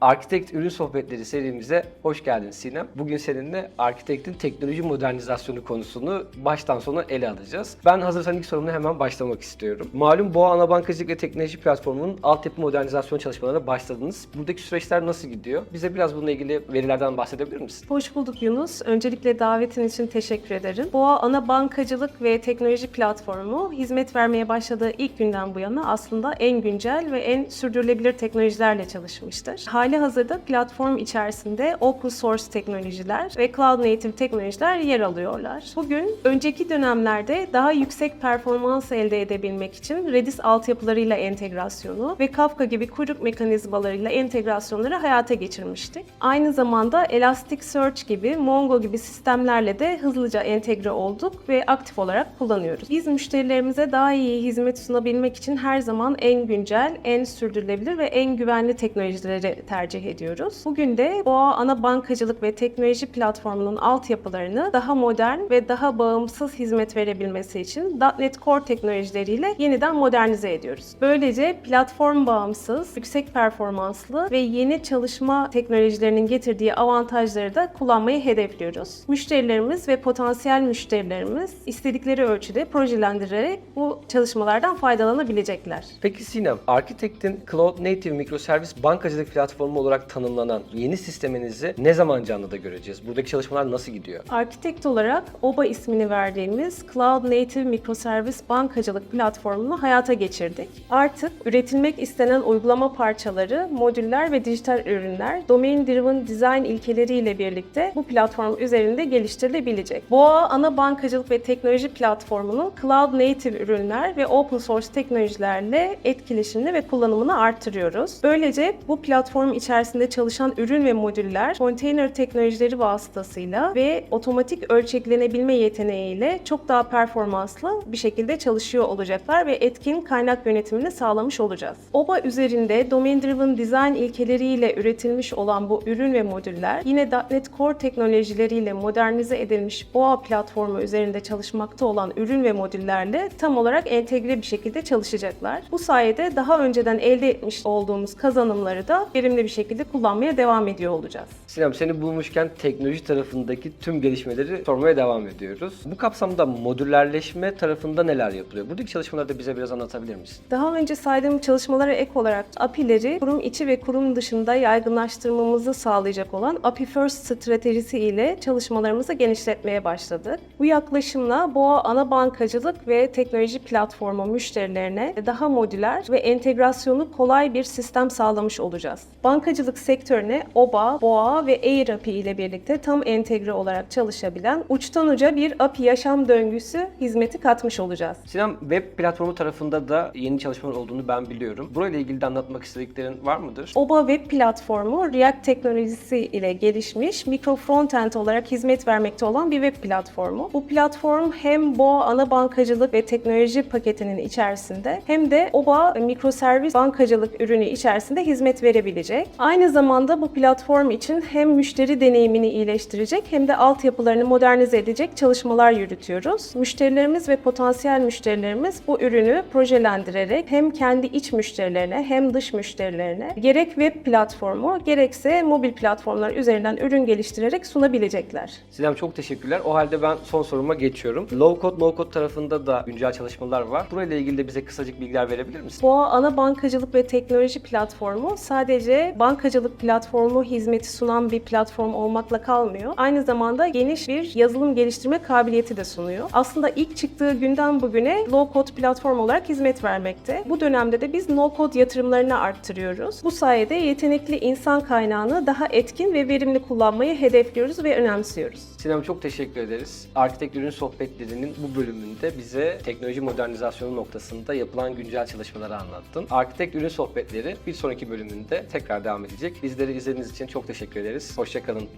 Arkitekt Ürün Sohbetleri serimize hoş geldin Sinem. Bugün seninle Arkitekt'in teknoloji modernizasyonu konusunu baştan sona ele alacağız. Ben hazırsan ilk sorumla hemen başlamak istiyorum. Malum Boğa Ana Bankacılık ve Teknoloji Platformu'nun altyapı modernizasyon çalışmalarına başladınız. Buradaki süreçler nasıl gidiyor? Bize biraz bununla ilgili verilerden bahsedebilir misin? Hoş bulduk Yunus. Öncelikle davetin için teşekkür ederim. Boğa ana bankacılık ve teknoloji platformu hizmet vermeye başladığı ilk günden bu yana aslında en güncel ve en sürdürülebilir teknolojilerle çalışmıştır. Hali hazırda platform içerisinde open source teknolojiler ve cloud native teknolojiler yer alıyorlar. Bugün önceki dönemlerde daha yüksek performans elde edebilmek için Redis altyapılarıyla entegrasyonu ve Kafka gibi kuyruk mekanizmalarıyla entegrasyonları hayata geçirmiştik. Aynı zamanda Elasticsearch gibi, Mongo gibi sistemlerle de hızlıca entegre olduk ve aktif olarak kullanıyoruz. Biz müşterilerimize daha iyi hizmet sunabilmek için her zaman en güncel, en sürdürülebilir ve en güvenli teknolojileri tercih ediyoruz. Bugün de Boğa ana bankacılık ve teknoloji platformunun altyapılarını daha modern ve daha bağımsız hizmet verebilmesi için .NET Core teknolojileriyle yeniden modernize ediyoruz. Böylece platform bağımsız, yüksek performanslı ve yeni çalışma teknolojilerinin getirdiği avantajları da kullanmayı hedefliyoruz. Müşterilerimiz ve potansiyel müşterilerimiz istedikleri ölçüde projelendirerek bu çalışmalardan faydalanabilecekler. Peki Sinem, Arkitekt'in Cloud Native Mikroservis Bankacılık Platformu olarak tanımlanan yeni sisteminizi ne zaman canlıda göreceğiz? Buradaki çalışmalar nasıl gidiyor? Arkitekt olarak OBA ismini verdiğimiz Cloud Native Mikroservis Bankacılık platformunu hayata geçirdik. Artık üretilmek istenen uygulama parçaları, modüller ve dijital ürünler Domain Driven Design ilkeleriyle birlikte bu platform üzerinde geliştirilebilecek. Boğa ana bankacılık ve teknoloji platformunun Cloud Native ürünler ve open source teknolojilerle etkileşimini ve kullanımını arttırıyoruz. Böylece bu platform içerisinde çalışan ürün ve modüller konteyner teknolojileri vasıtasıyla ve otomatik ölçeklenebilme yeteneğiyle çok daha performanslı bir şekilde çalışıyor olacaklar ve etkin kaynak yönetimini sağlamış olacağız. OBA üzerinde Domain Driven Design ilkeleriyle üretilmiş olan bu ürün ve modüller yine .NET Core teknolojileriyle modernize edilmiş BOA platformu üzerinde çalışmakta olan ürün ve modüllerle tam olarak entegre bir şekilde çalışacaklar. Bu sayede daha önceden elde etmiş olduğumuz kazanımları da verimli bir şekilde kullanmaya devam ediyor olacağız. Sinem seni bulmuşken teknoloji tarafındaki tüm gelişmeleri sormaya devam ediyoruz. Bu kapsamda modüllerleşme tarafında neler yapılıyor? Buradaki çalışmaları da bize biraz anlatabilir misin? Daha önce saydığım çalışmalara ek olarak API'leri kurum içi ve kurum dışında yaygınlaştırmamızı sağlayacak olan API First stratejisi ile çalışmalarımızı genişletmeye başladık. Bu yaklaşımla Boğa ana bankacılık ve teknoloji platformu müşterilerine daha modüler ve entegrasyonu kolay bir sistem sağlamış olacağız. Bankacılık sektörüne OBA, BOA ve Air API ile birlikte tam entegre olarak çalışabilen uçtan uca bir API yaşam döngüsü hizmeti katmış olacağız. Sinem web platformu tarafında da yeni çalışmalar olduğunu ben biliyorum. Burayla ilgili de anlatmak istediklerin var mıdır? OBA web platformu React teknolojisi ile gelişmiş mikro frontend olarak hizmet vermekte olan bir web platformu. Bu platform hem BOA ana bankacılık ve teknoloji paketinin içerisinde hem de OBA mikroservis bankacılık ürünü içerisinde hizmet verebilecek. Aynı zamanda bu platform için hem müşteri deneyimini iyileştirecek hem de altyapılarını modernize edecek çalışmalar yürütüyoruz. Müşterilerimiz ve potansiyel müşterilerimiz bu ürünü projelendirerek hem kendi iç müşterilerine hem dış müşterilerine gerek web platformu gerekse mobil platformlar üzerinden ürün geliştirerek sunabilecekler. Sinem çok teşekkürler. O halde ben son soruma geçiyorum. Low code, no code tarafında da güncel çalışmalar var. Burayla ilgili de bize kısacık bilgiler verebilir misin? Boğa ana bankacılık ve teknoloji platformu sadece bankacılık platformu hizmeti sunan bir platform olmakla kalmıyor. Aynı zamanda geniş bir yazılım geliştirme kabiliyeti de sunuyor. Aslında ilk çıktığı günden bugüne low code platform olarak hizmet vermekte. Bu dönemde de biz no code yatırımlarını arttırıyoruz. Bu sayede yetenekli insan kaynağını daha etkin ve verimli kullanmayı hedefliyoruz ve önemsiyoruz. Sinem çok teşekkür ederiz. Arkitekt Ürün Sohbetleri'nin bu bölümünde bize teknoloji modernizasyonu noktasında yapılan güncel çalışmaları anlattın. Arkitekt Ürün Sohbetleri bir sonraki bölümünde tekrar devam edecek. Bizleri izlediğiniz için çok teşekkür ederiz. Hoşçakalın.